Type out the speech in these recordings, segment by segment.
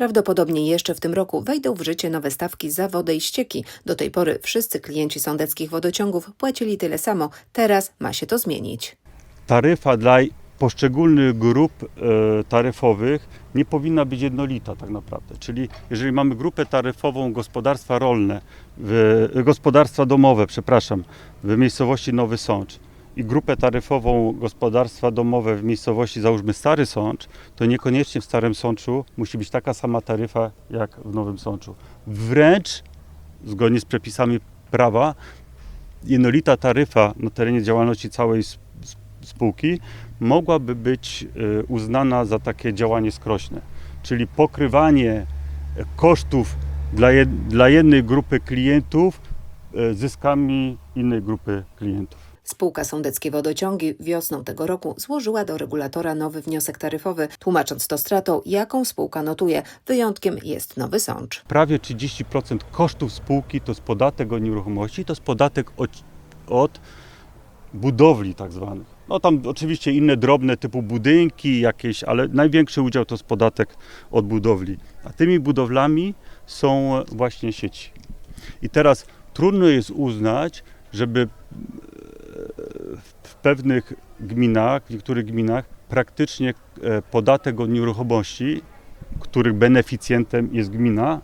Prawdopodobnie jeszcze w tym roku wejdą w życie nowe stawki za wodę i ścieki. Do tej pory wszyscy klienci sądeckich wodociągów płacili tyle samo. Teraz ma się to zmienić. taryfa dla poszczególnych grup e, taryfowych nie powinna być jednolita tak naprawdę. Czyli jeżeli mamy grupę taryfową gospodarstwa rolne, gospodarstwa domowe, przepraszam, w miejscowości Nowy Sącz i grupę taryfową gospodarstwa domowe w miejscowości załóżmy Stary Sącz, to niekoniecznie w Starym Sączu musi być taka sama taryfa jak w Nowym Sączu. Wręcz zgodnie z przepisami prawa jednolita taryfa na terenie działalności całej spółki mogłaby być y, uznana za takie działanie skrośne, czyli pokrywanie e, kosztów dla jednej grupy klientów e, zyskami innej grupy klientów. Spółka Sądeckie Wodociągi wiosną tego roku złożyła do regulatora nowy wniosek taryfowy, tłumacząc to stratą, jaką spółka notuje. Wyjątkiem jest Nowy Sącz. Prawie 30% kosztów spółki to jest podatek od nieruchomości, to jest podatek od, od budowli tak zwanych. No tam oczywiście inne drobne typu budynki jakieś, ale największy udział to jest podatek od budowli. A tymi budowlami są właśnie sieci. I teraz trudno jest uznać, żeby w pewnych gminach, w niektórych gminach praktycznie e, podatek od nieruchomości, których beneficjentem jest gmina,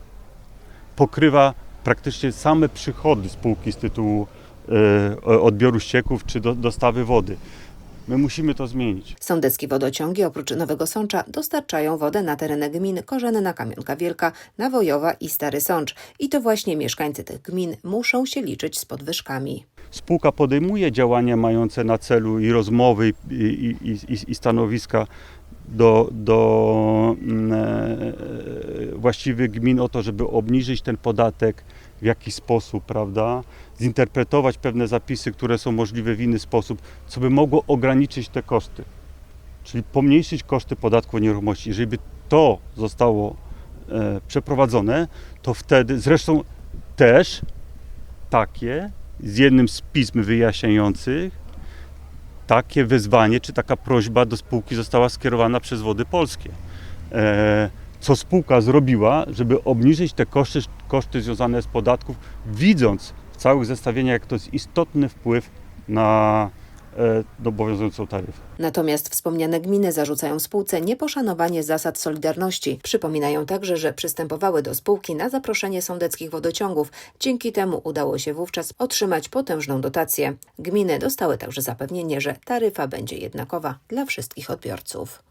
pokrywa praktycznie same przychody spółki z tytułu e, odbioru ścieków czy do, dostawy wody. My musimy to zmienić. Sądeckie wodociągi oprócz Nowego Sącza dostarczają wodę na tereny gmin Korzenna Kamionka Wielka, Nawojowa i Stary Sącz. I to właśnie mieszkańcy tych gmin muszą się liczyć z podwyżkami. Spółka podejmuje działania mające na celu i rozmowy, i, i, i, i- stanowiska do, do mm, e, właściwych gmin o to, żeby obniżyć ten podatek w jakiś sposób, prawda? Zinterpretować pewne zapisy, które są możliwe w inny sposób, co by mogło ograniczyć te koszty. Czyli pomniejszyć koszty podatku od nieruchomości. Jeżeli by to zostało e, przeprowadzone, to wtedy, zresztą też takie z jednym z pism wyjaśniających takie wezwanie czy taka prośba do spółki została skierowana przez Wody Polskie. E, co spółka zrobiła, żeby obniżyć te koszty, koszty związane z podatków, widząc w całych zestawieniach, jak to jest istotny wpływ na e, obowiązującą taryfę. Natomiast wspomniane gminy zarzucają spółce nieposzanowanie zasad solidarności. Przypominają także, że przystępowały do spółki na zaproszenie sądeckich wodociągów. Dzięki temu udało się wówczas otrzymać potężną dotację. Gminy dostały także zapewnienie, że taryfa będzie jednakowa dla wszystkich odbiorców.